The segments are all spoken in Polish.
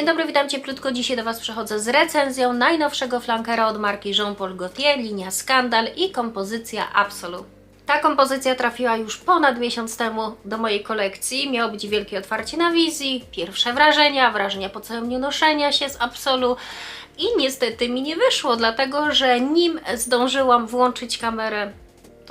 Dzień dobry, witam Cię krótko. Dzisiaj do Was przychodzę z recenzją najnowszego flankera od marki Jean-Paul Gaultier, linia Skandal i kompozycja Absolu. Ta kompozycja trafiła już ponad miesiąc temu do mojej kolekcji. Miało być wielkie otwarcie na wizji, pierwsze wrażenia, wrażenia po całym noszenia się z Absolu. I niestety mi nie wyszło, dlatego że nim zdążyłam włączyć kamerę,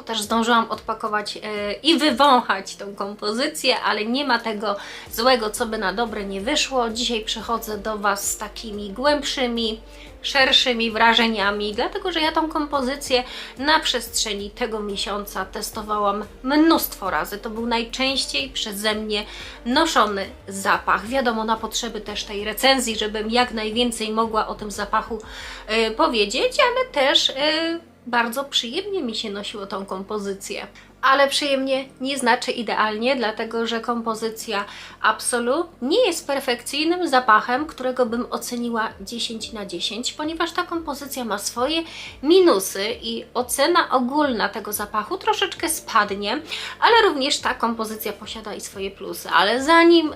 też zdążyłam odpakować e, i wywąchać tą kompozycję, ale nie ma tego złego, co by na dobre nie wyszło. Dzisiaj przychodzę do Was z takimi głębszymi, szerszymi wrażeniami, dlatego że ja tą kompozycję na przestrzeni tego miesiąca testowałam mnóstwo razy. To był najczęściej przeze mnie noszony zapach. Wiadomo, na potrzeby też tej recenzji, żebym jak najwięcej mogła o tym zapachu e, powiedzieć, ale też. e, bardzo przyjemnie mi się nosiło tą kompozycję. Ale przyjemnie nie znaczy idealnie, dlatego że kompozycja Absolu nie jest perfekcyjnym zapachem, którego bym oceniła 10 na 10, ponieważ ta kompozycja ma swoje minusy i ocena ogólna tego zapachu troszeczkę spadnie, ale również ta kompozycja posiada i swoje plusy. Ale zanim yy,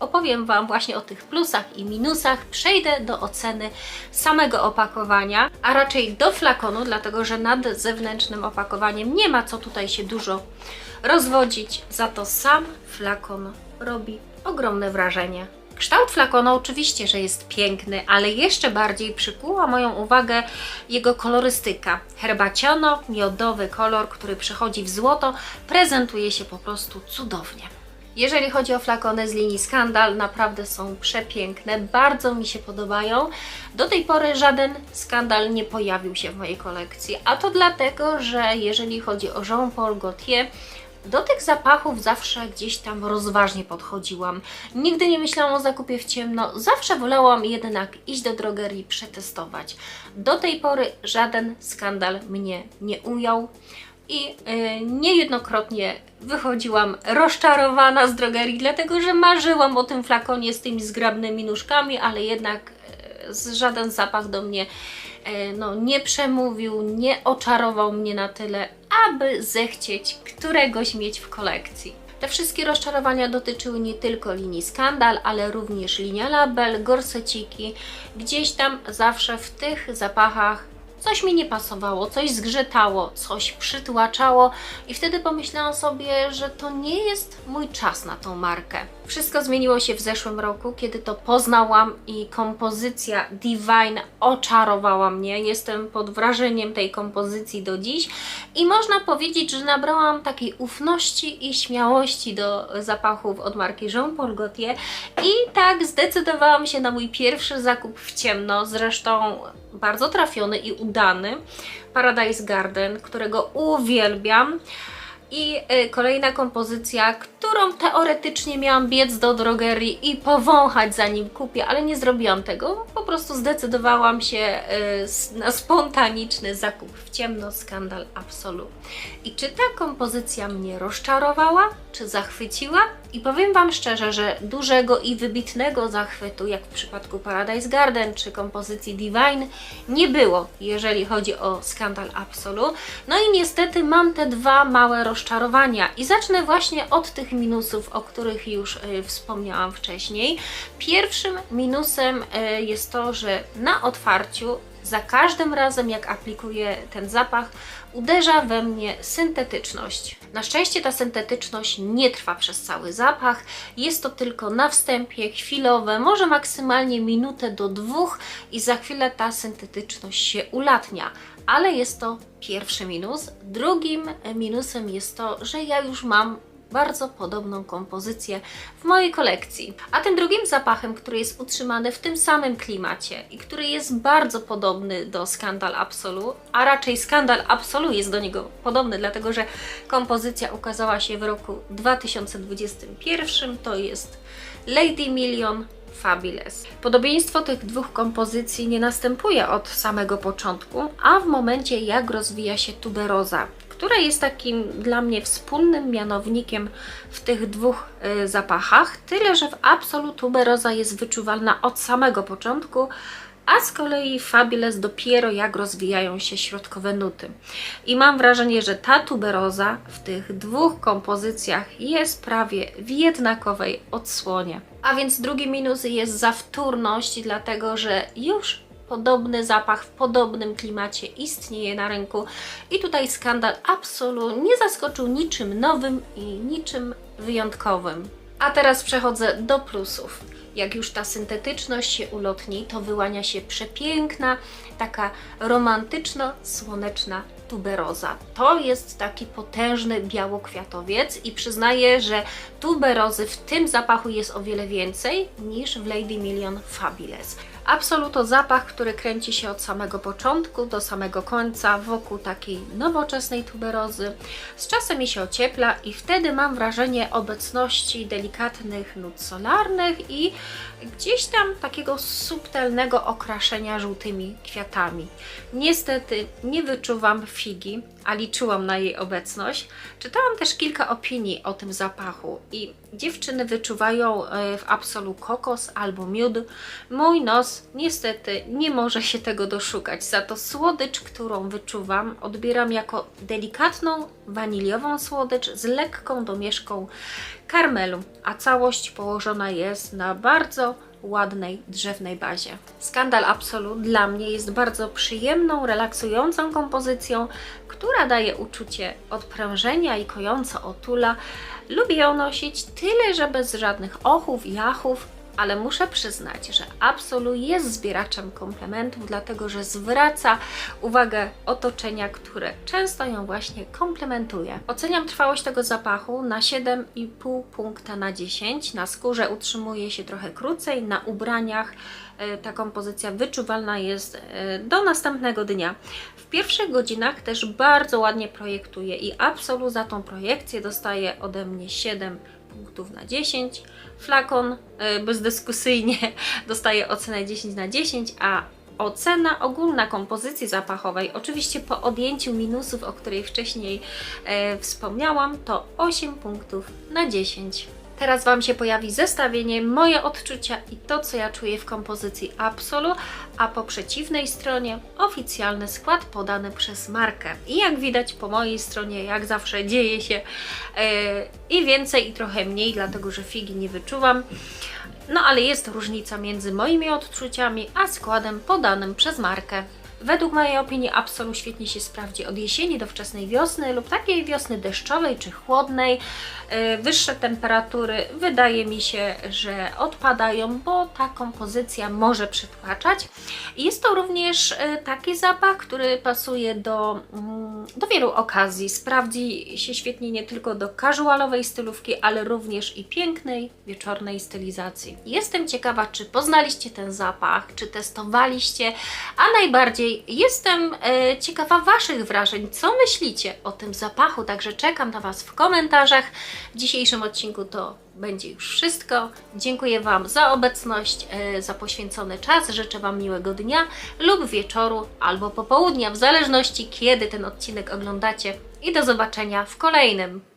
opowiem Wam właśnie o tych plusach i minusach, przejdę do oceny samego opakowania, a raczej do flakonu, dlatego że nad zewnętrznym opakowaniem nie ma co tutaj się dużo rozwodzić, za to sam flakon robi ogromne wrażenie. Kształt flakonu oczywiście, że jest piękny, ale jeszcze bardziej przykuła moją uwagę jego kolorystyka. Herbaciano-miodowy kolor, który przechodzi w złoto, prezentuje się po prostu cudownie. Jeżeli chodzi o flakony z linii Skandal, naprawdę są przepiękne, bardzo mi się podobają. Do tej pory żaden skandal nie pojawił się w mojej kolekcji, a to dlatego, że jeżeli chodzi o Jean-Paul Gaultier, do tych zapachów zawsze gdzieś tam rozważnie podchodziłam. Nigdy nie myślałam o zakupie w ciemno, zawsze wolałam jednak iść do drogerii przetestować. Do tej pory żaden skandal mnie nie ujął i yy, niejednokrotnie wychodziłam rozczarowana z drogerii, dlatego że marzyłam o tym flakonie z tymi zgrabnymi nóżkami, ale jednak z- żaden zapach do mnie e, no, nie przemówił, nie oczarował mnie na tyle, aby zechcieć któregoś mieć w kolekcji. Te wszystkie rozczarowania dotyczyły nie tylko linii Skandal, ale również linia Label, gorseciki. Gdzieś tam zawsze w tych zapachach coś mi nie pasowało, coś zgrzytało, coś przytłaczało i wtedy pomyślałam sobie, że to nie jest mój czas na tą markę. Wszystko zmieniło się w zeszłym roku, kiedy to poznałam i kompozycja Divine oczarowała mnie. Jestem pod wrażeniem tej kompozycji do dziś i można powiedzieć, że nabrałam takiej ufności i śmiałości do zapachów od marki Jean-Paul Gaultier i tak zdecydowałam się na mój pierwszy zakup w ciemno, zresztą bardzo trafiony i udany. Paradise Garden, którego uwielbiam. I y, kolejna kompozycja, którą teoretycznie miałam biec do drogerii i powąchać zanim kupię, ale nie zrobiłam tego. Po prostu zdecydowałam się y, na spontaniczny zakup w ciemno, skandal absolu. I czy ta kompozycja mnie rozczarowała, czy zachwyciła? I powiem Wam szczerze, że dużego i wybitnego zachwytu, jak w przypadku Paradise Garden czy kompozycji Divine, nie było, jeżeli chodzi o skandal absolu. No i niestety mam te dwa małe rozczarowania i zacznę właśnie od tych minusów, o których już y, wspomniałam wcześniej. Pierwszym minusem y, jest to, że na otwarciu za każdym razem, jak aplikuję ten zapach, uderza we mnie syntetyczność. Na szczęście ta syntetyczność nie trwa przez cały zapach, jest to tylko na wstępie, chwilowe, może maksymalnie minutę do dwóch i za chwilę ta syntetyczność się ulatnia. Ale jest to pierwszy minus. Drugim minusem jest to, że ja już mam bardzo podobną kompozycję w mojej kolekcji. A tym drugim zapachem, który jest utrzymany w tym samym klimacie i który jest bardzo podobny do Skandal Absolu, a raczej Skandal Absolu jest do niego podobny, dlatego że kompozycja ukazała się w roku 2021, to jest Lady Million Fabulous. Podobieństwo tych dwóch kompozycji nie następuje od samego początku, a w momencie jak rozwija się tuberoza, która jest takim dla mnie wspólnym mianownikiem w tych dwóch y, zapachach, tyle że w absolu tuberoza jest wyczuwalna od samego początku, a z kolei Fabulous dopiero jak rozwijają się środkowe nuty. I mam wrażenie, że ta tuberoza w tych dwóch kompozycjach jest prawie w jednakowej odsłonie. A więc drugi minus jest za wtórność, dlatego że już podobny zapach w podobnym klimacie istnieje na rynku i tutaj skandal absolutnie nie zaskoczył niczym nowym i niczym wyjątkowym. A teraz przechodzę do plusów. Jak już ta syntetyczność się ulotni, to wyłania się przepiękna, taka romantyczno-słoneczna tuberoza. To jest taki potężny białokwiatowiec i przyznaję, że tuberozy w tym zapachu jest o wiele więcej niż w Lady Million Fabulous. Absoluto zapach, który kręci się od samego początku do samego końca wokół takiej nowoczesnej tuberozy. Z czasem mi się ociepla i wtedy mam wrażenie obecności delikatnych nut solarnych i gdzieś tam takiego subtelnego okraszenia żółtymi kwiatami. Niestety nie wyczuwam figi, a liczyłam na jej obecność. Czytałam też kilka opinii o tym zapachu i dziewczyny wyczuwają e, w absolu kokos albo miód. Mój nos niestety nie może się tego doszukać. Za to słodycz, którą wyczuwam, odbieram jako delikatną, waniliową słodycz z lekką domieszką karmelu, a całość położona jest na bardzo ładnej drzewnej bazie. Skandal Absolut dla mnie jest bardzo przyjemną, relaksującą kompozycją, która daje uczucie odprężenia i kojąco otula. Lubię ją nosić tyle, że bez żadnych ochów i achów, ale muszę przyznać, że Absolu jest zbieraczem komplementów, dlatego że zwraca uwagę otoczenia, które często ją właśnie komplementuje. Oceniam trwałość tego zapachu na 7,5 punkta na 10. Na skórze utrzymuje się trochę krócej, na ubraniach e, ta kompozycja wyczuwalna jest e, do następnego dnia. W pierwszych godzinach też bardzo ładnie projektuje i Absolu za tą projekcję dostaje ode mnie 7 punktów na 10. Flakon y, bezdyskusyjnie dostaje ocenę 10 na 10, a ocena ogólna kompozycji zapachowej, oczywiście po odjęciu minusów, o której wcześniej e, wspomniałam, to 8 punktów na 10. Teraz Wam się pojawi zestawienie, moje odczucia i to, co ja czuję w kompozycji Absolu, a po przeciwnej stronie oficjalny skład podany przez markę. I jak widać po mojej stronie, jak zawsze dzieje się e, i więcej, i trochę mniej, dlatego że figi nie wyczuwam. No ale jest różnica między moimi odczuciami, a składem podanym przez markę. Według mojej opinii Absolu świetnie się sprawdzi od jesieni do wczesnej wiosny lub takiej wiosny deszczowej czy chłodnej. Yy, Wyższe temperatury wydaje mi się, że odpadają, bo ta kompozycja może przytłaczać. Jest to również yy, taki zapach, który pasuje do, mm, do wielu okazji. Sprawdzi się świetnie nie tylko do casualowej stylówki, ale również i pięknej, wieczornej stylizacji. Jestem ciekawa, czy poznaliście ten zapach, czy testowaliście, a najbardziej jestem e, ciekawa Waszych wrażeń. Co myślicie o tym zapachu? Także czekam na Was w komentarzach. W dzisiejszym odcinku to będzie już wszystko. Dziękuję Wam za obecność, e, za poświęcony czas. Życzę Wam miłego dnia lub wieczoru albo popołudnia, w zależności kiedy ten odcinek oglądacie. I do zobaczenia w kolejnym.